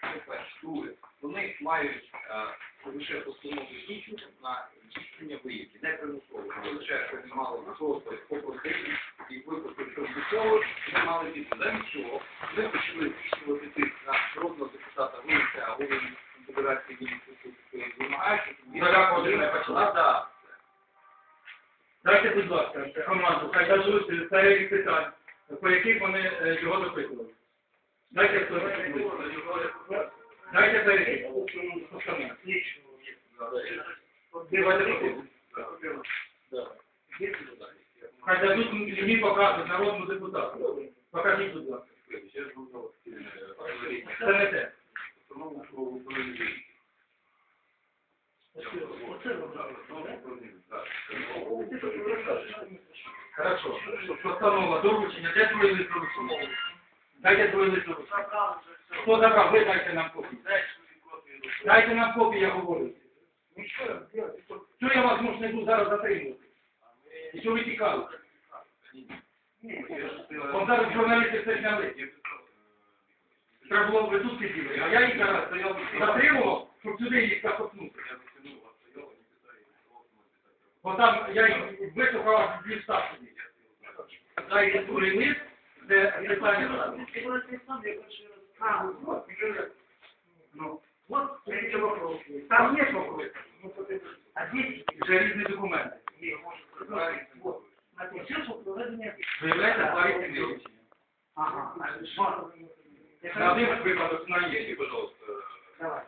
Це перше. Друге, вони мають е, лише постанову дію на здійснення виїзді, не примусово. Це лише що вони мали просто попросити і випадку примусово, вони мали піти. Замість цього ми почали здійснювати тиск на народного депутата Винця, а голови Федерації міністрів вимагають, щоб не почали. Так, Дайте, будь ласка, команду, хай дадуть перелік питань, по яких вони е, його допитували. Дайте хто Дайте перелік. Хай дадуть мені показувати народному депутату. Покажіть, будь ласка. Не те. Хорошо. Постанова доручення. Де твої доручення? Дайте лист доручення. Хто забрав? Ви дайте нам копію. Дайте нам копію, я говорю. Ну що, що я вас може не буду зараз затримувати? І що ви тікали? От зараз журналісти все зняли. Треба було ви тут сиділи, а я їх зараз затримував, щоб сюди їх захопнути. Бо там я їх вислухав від ставки. Дайте другий лист, де питання. Ну, Вот эти вопросы. Там нет вопросов. А здесь вот. Два. Ага. На один випадок на є. Давай.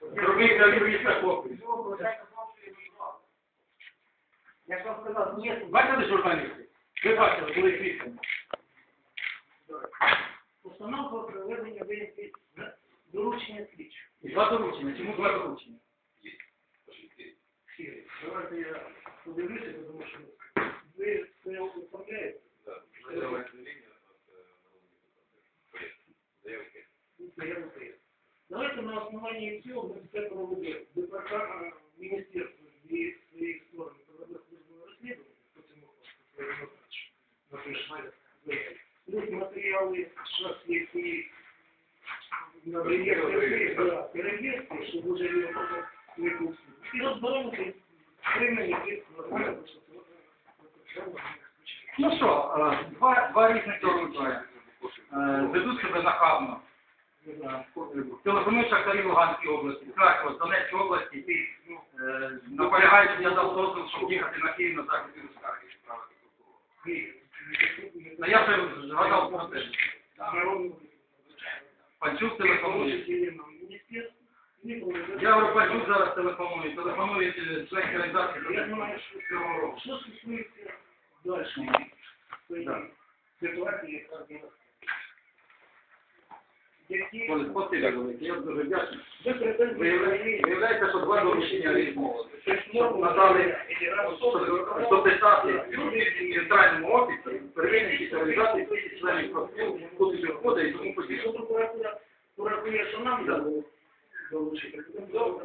Другий для юриста копію. Я же вам сказал, нет. Бачили журналісти? Ви бачили, були свідками. Установка проведення виїзді доручення слідчого. Два доручення. Чому два доручення? Давайте я подивлюся, тому що ви це оформляєте. Давайте на основании цього ми це проведемо. Департамент міністерства і своєї Матеріали, що які на реєстрі, перевірки, щоб уже потім не купити. І розберемося, нормальні процедури. Ну що, е, два, два різних доручення. Е, Ведуть себе нахабно. Е, Телефонують шахтарі Луганській області, Харкова, Донецької області, е, наполягають, що я дав дозвіл, щоб їхати на Київ на захід і скарги. Ну я вже згадав про це. Панчук телефонує. Я говорю, Панчук зараз телефонує, телефонує е, член знаю, що стосується далі Да. ситуації, яка зараз. Які я дуже вдячний. Виявляється, що два доручення різні. Надали, щоб дописати в центральному офісі, первинні організації, тисяч членів профспілки, куди входить і тому подібне. Порахує, що нам дали долучити? Тут,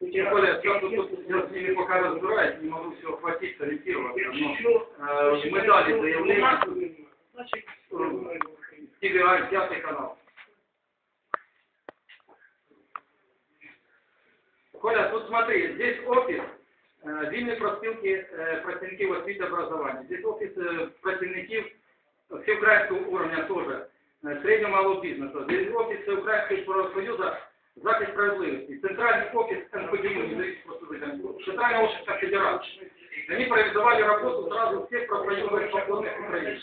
тут я з ними поки розбираюсь, не можу всього хватити, сориентироваться. Но, е, далі заявлення, значить, TVI, канал. Коля, тут смотри, здесь офис э, вільні профспілки э, працівників освіти образування. Здесь офис э, працівників всеукраїнського уровня тоже, э, среднего малого бизнеса. Здесь офис Всеукраїнського профсоюзу захист справедливости. Центральный офис НПДУ, независимого служителя. Центральная офис Федерации. Они парализовали работу сразу всех профсоюзов свободных Украины.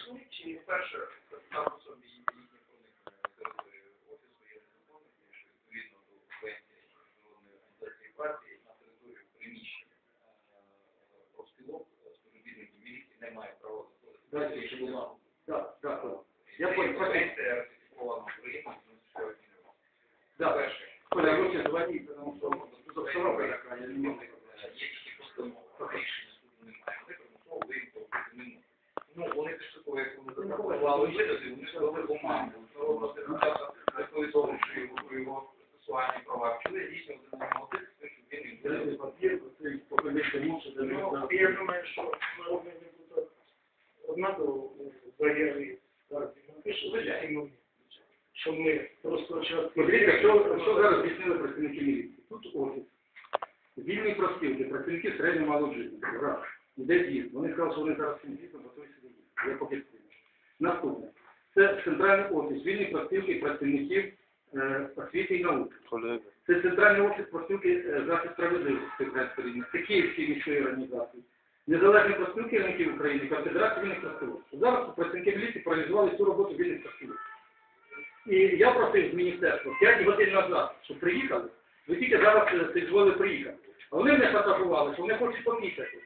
Не має права да, да. Я конвенція ратифікована Україною, тому що. Перше, Коля, лучше звони, потому что обстановка Є такая, я не могу. тільки постанова, рішення суду немає. Вони примусово виїхали не можуть. Ну, вони після того, як вони запропонували видати, вони склали бумагу. Народного депутата відповідали, що його про його процесуальні права. Почали здійснювати на нього тиск, що він їм Дайте папір, ты покажите лучше, да, Ну, да. я думаю, що народний депутат однаково в заяві партії напише, ці моменти. Що ми просто час... Подивіться, що, що зараз здійснили працівники міліції. Тут офіс. Вільні профспілки, працівники середньо бізнесу. Раз. Іде з'їзд. Вони сказали, що вони зараз цим з'їздом готові сюди. Я поки скину. Наступне. Це центральний офіс вільні профспілки працівників е, освіти і науки. Це центральний офіс профспілки е, захист справедливості рівня. Це Київські міської організації. Незалежні керівників України, Конфедерація вільних профспілок. Зараз працівники міліції паралізували всю роботу вільних профспілок. І я просив з міністерства 5 годин назад, щоб приїхали, ви тільки зараз е, дозволили приїхати. А вони мене фотографували, що вони хочуть помітити.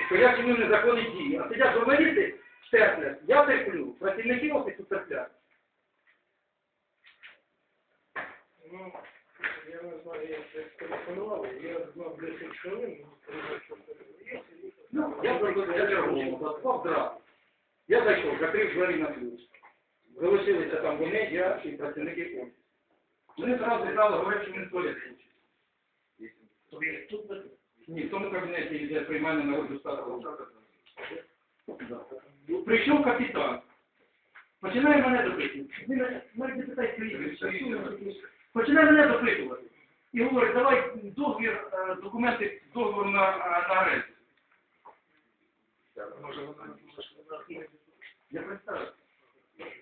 І стоять вони незаконні дії. А сидять журналісти терплять, я терплю, працівники офісу терплять. Ну, я не знаю, як це телефонували, я знав 10 хвилин, що Ну, я я зразу. Я зайшов, закрив двері на ключ. Вони, я і працівники офісу. Вони зразу знали, говорять, що вони в туалет хочуть. Тобі тут? Ні, в тому кабінеті йде приймання народу статусу. Ну, Прийшов капітан. Починає мене допитувати. Навіть не ви такі? Починає мене допитувати. І говорить, давай договір, е, документи на, е, на арест. Я представив.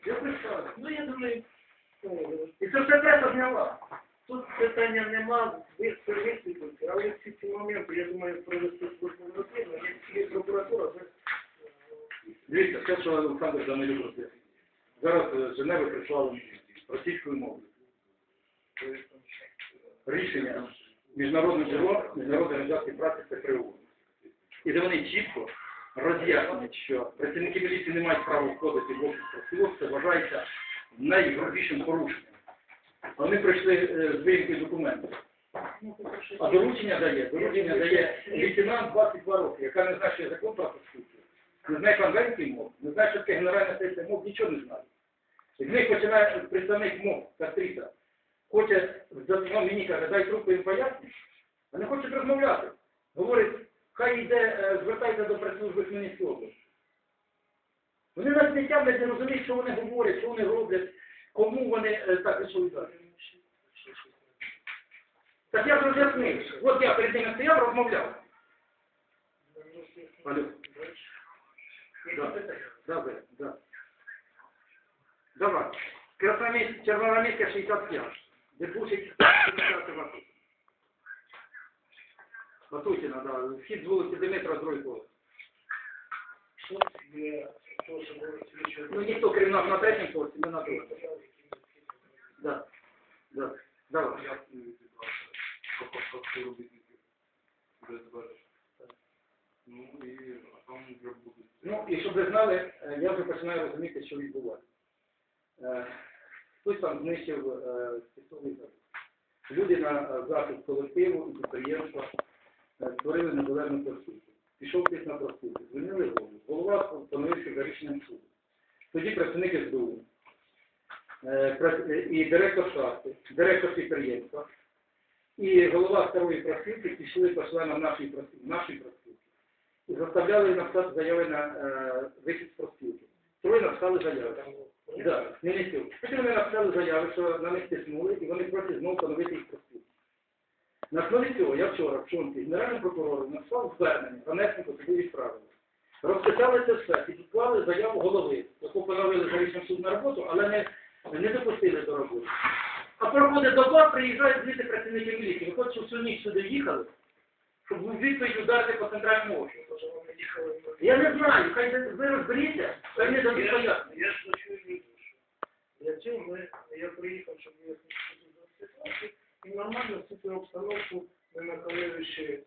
Я представив. Ну, я думаю, І це все преса зняла. тут питання нема, ви висвітлюєте, але всі ці моменти, я думаю, провести службу розслідування, є прокуратура, ви Дивіться, все, що Олександр Данилюк робив. Зараз е, з Женеви прислали російською мовою. Рішення Міжнародного бюро, Міжнародної організації праці це ПРУ. І де вони чітко роз'яснюють, що працівники міліції не мають права входити в офіс профспілок, це вважається найгрубішим порушенням. Вони прийшли е, з виїмкою документів. А доручення дає, доручення дає лейтенант 22 роки, яка не знає, що закон про конституцію, не знає конвенції мов, не знає, що таке генеральна сесія мов, нічого не знає. З них починає представник мов, Кастриса, хоче, ну, мені каже, дай трубку їм поясню, а не хоче розмовляти. Говорить, хай йде, е, звертайте до прес-служби Хмельницької області. Вони нас не тямлять, не розуміють, що вони говорять, що вони роблять, кому вони е, так відповідають. Так я роз'яснив. От я перед ними стояв, розмовляв. Алло. Да, да, да, да. Давай. Красноармейська, 65. Де бушить 50 ватут. Ватутіна, да. Вхід з вулиці Димитра, другий поверх. що того, щоб розслідувати. Ну, ніхто, крім нас, на третьому поверсі, ми на другому. Да. Да. Давай. Ну і там вже будуть. Ну, і щоб ви знали, е, я вже починаю розуміти, що відбувається. Е, Хтось там знищив е, тестовий завод. Люди на е, захист колективу і підприємства е, створили незалежну проспілку. Пішов хтось на проспілку, звільнили голову. Голова постановився за рішенням суду. Тоді працівник СБУ е, е, і директор шахти, директор підприємства і голова старої проспілки пішли по членам нашої проспілки. І заставляли написати заяви на е, вихід з профспілки. Троє написали заяви. Да, Хмельницький. Потім вони написали заяви, що на них тиснули, і вони просять знову поновити їх профспілку. На основі цього я вчора в Чонці генеральному прокурору написав звернення, суду відправили. Розписали це все, підклали заяву голови, яку поновили за рішенням суду на роботу, але не, не допустили до роботи. А проходить доба, приїжджають звідти працівники міліції. Виходить, що всю ніч сюди їхали, щоб у відповідь ударити по центральному офісу. Я не знаю, хай ви- ви розберіться, хай не дадуть пояснення. Я ж хочу відео, що для цього ми, я приїхав, щоб вияснити цю ситуацію, і нормально всю цю обстановку ми накаливши,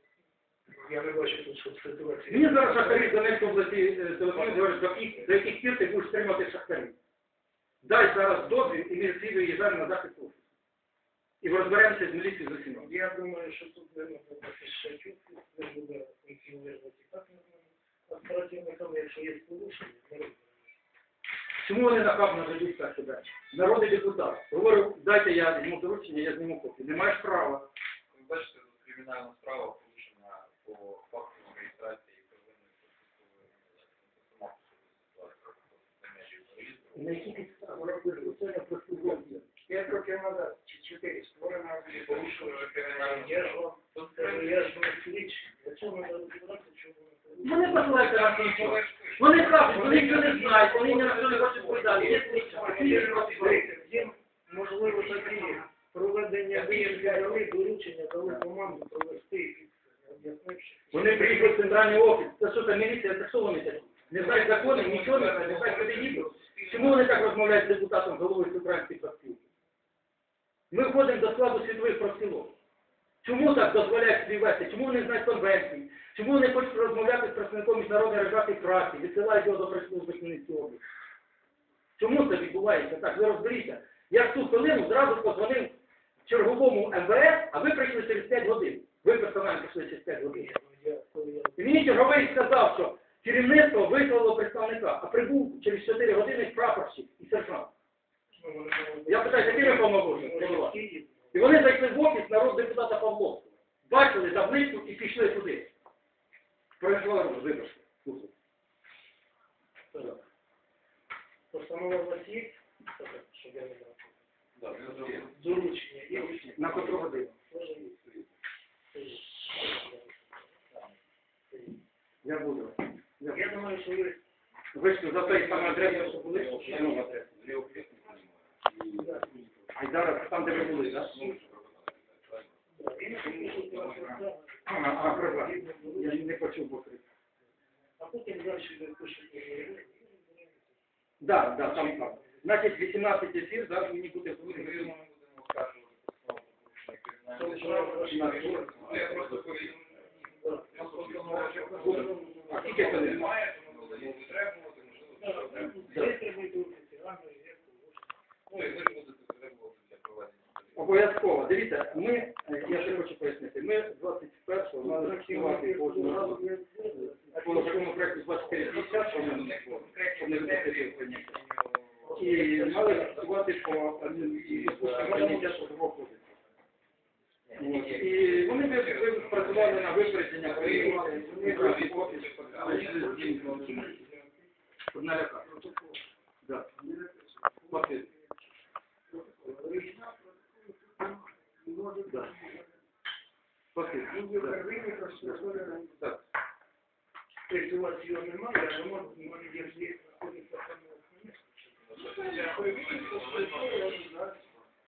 я не бачу тут, щоб ситуація. Мені зараз шахтарі з Донецької області е, телефонують, говорять, до яких, пір ти будеш стримати шахтарів. Дай зараз дозвіл, і ми всі виїжджаємо на захист офісу. І розберемося з міліцією з усіма. Я думаю, що тут не можна захищати, не буде функціонувати так нормально. А якщо є порушення. Чому вони нахабно ведуть так себе? Народний депутат. Говорю, дайте я візьму доручення, я зніму копію. Не маєш права. Ви бачите, тут кримінальна справа реєстрації первинної На які підстави розпочали прослуговування? Пять років назад, чи чотири, створена І порушили вже кримінальну вам слідчий. Для цього треба розібратися, чому воно Вони посилаються на слідчого. Вони кажуть, вони нічого не знають, вони ні на що не хочуть відповідати. Слідчі, слідчі. Їм, можливо, тоді проведення виїзду дали доручення, дали команду провести. Вони приїхали в центральний офіс. Це що, це міліція, це що вони такі? Не знають законів, нічого не знають, не знають, куди. Чому вони так розмовляють з депутатом, головою Центральної профспілки? Ми входимо до складу світових профспілок. Чому так дозволяють собі? Чому вони знають конвенції? Чому вони хочуть розмовляти з представником міжнародної організації праці, відсилають його до прес-служби Хмельницької області? Чому це відбувається так? Ви розберіться. Я в ту хвилину зразу позвонив черговому МВС, а ви прийшли через 5 годин. Ви персонально прийшли через 5 годин. І мені черговий сказав, що керівництво вислало представника, а прибув через 4 години прапорщик і сержант. Я питаю, які в Київ? І вони зайшли в офіс народ депутата Павловського. Бачили табличку і пішли туди. Пройшла вибачте. Постанова у вас є? Щоб я не знав. Да, він є. Доручення є? На котру годину? Я буду. Я- Я думаю, що ви Ви ж за той самий адресу, що були, що нову адресу. Там, де ви були, так? А, а. Я не почув, бо крик. А потім далі пишете. Да, да, там так. Значить, 18 ефір, зараз мені буде говорити. Ну, Я просто повідомляю. Обов'язково. Дивіться, ми, я ще хочу пояснити, ми 21-го мали зафіксувати кожного по законопроекту 2450, що щоб не допустити прийняття. І мали зафіксувати по прийняття трудового кодексу. І вони працювали на випередження, приймали, вони брали офіс, працювали з ним, щоб налякати. Да. Спасибо. Да. Спасибо. Да. Так. Тобто у вас його немає, а воно в мене знаходиться саме в Хмельницькому. Я